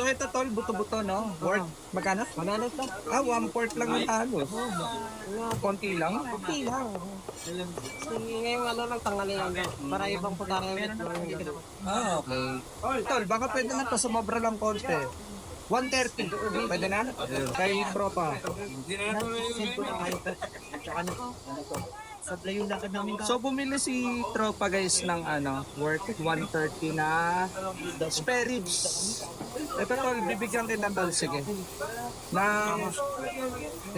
So ito tol, buto-buto no? Worth, magkano? Manalo to? Ah, one fourth lang ng halos. Konti lang? Konti lang. Sige, ngayong ano lang tangali lang. Para ibang pagkakawit. Ah, okay. Tol, baka pwede na to, sumobra lang konti. 130. Pwede na? Kay Propa. Send ko na kayo. Tsaka na. Sablay yung lakad. So bumili si Tropa guys ng ano, worth 130 na spare ribs. Ito tol, bibigyan kita tol, sige. Ng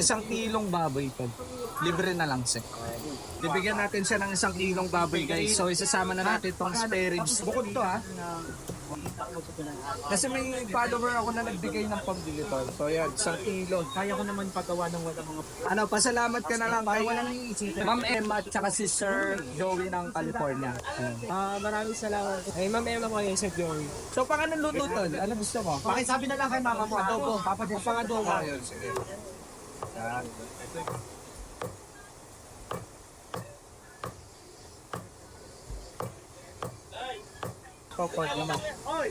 isang kilong baboy tol. Libre na lang sir. Bibigyan natin siya ng isang kilong baboy guys. So isasama na natin tong spare ribs. Bukod to ha. Kasi may follower ako na nagbigay ng pambili. So yan, isang kilo. Kaya ko naman pagawa ng wala mga... Ano, pasalamat ka na lang kay Wala nang iisipin. Ma'am Emma at saka si Sir Joey ng California. Ayan. Ah, maraming salamat. Ay, ma'am Emma ko yung Sir Joey. So, pang ano luto tol? Ano gusto mo? Pakisabi na lang kay mama mo. Adobo. Papa din. Pang adobo. Ayun, sige. Yan. Popcorn naman. Ay.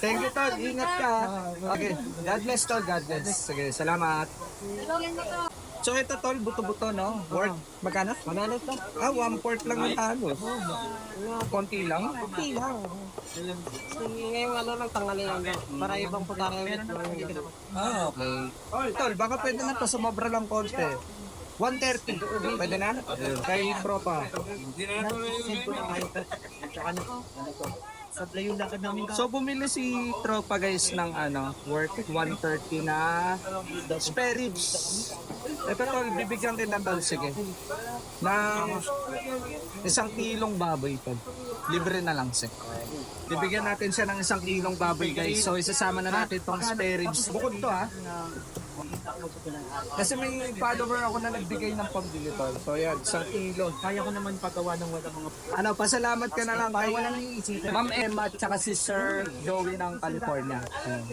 Thank you, Tol. Ingat ka. Okay. God bless, Tol. God bless. Sige, salamat. So, ito, Tol, buto-buto, no? Worth, magkano? Manalo to. Ah, one fourth lang ng halos. Konti lang? Konti lang. Sige, ngayong ano lang tangali lang. Para ibang pagkakawit. Ah, okay. Tol, baka pwede na to, sumobra lang konti. 130. Pwede na? Kay Propa. Ko na kayo. Tsaka na. Sablay yung lakad namin. So bumili si Tropa guys ng ano, worth 130 na spare ribs. Ito tol, bibigyan kita tol, sige. Ng isang kilong baboy tol. Libre na lang sir. Bibigyan natin siya ng isang kilong baboy guys. So isasama na natin tong spare ribs. Bukod to ha. Kasi may follower ako na nagbigay ng pambili tol. So yan, isang kilo. Kaya ko naman pagawa ng wala mga... Ano, pasalamat ka na lang kay Wala nang iisipin. Ma'am Emma at saka si Sir Joey ng California.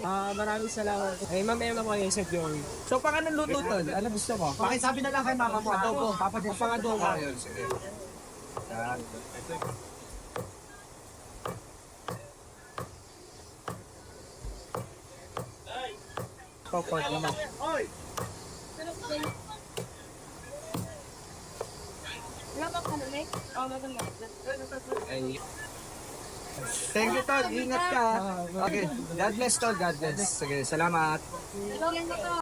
Ah, maraming salamat. Ay, ma'am Emma ko yung Sir Joey. So, pang ano luto tol? Ano gusto mo? Pakisabi na lang kay mama mo. Adobo. Papa din. Pang adobo. Ayun, sige. Yan. Popcorn naman. Thank you, Tol. Ingat ka. Okay. God bless, Tol. God bless. Sige, salamat.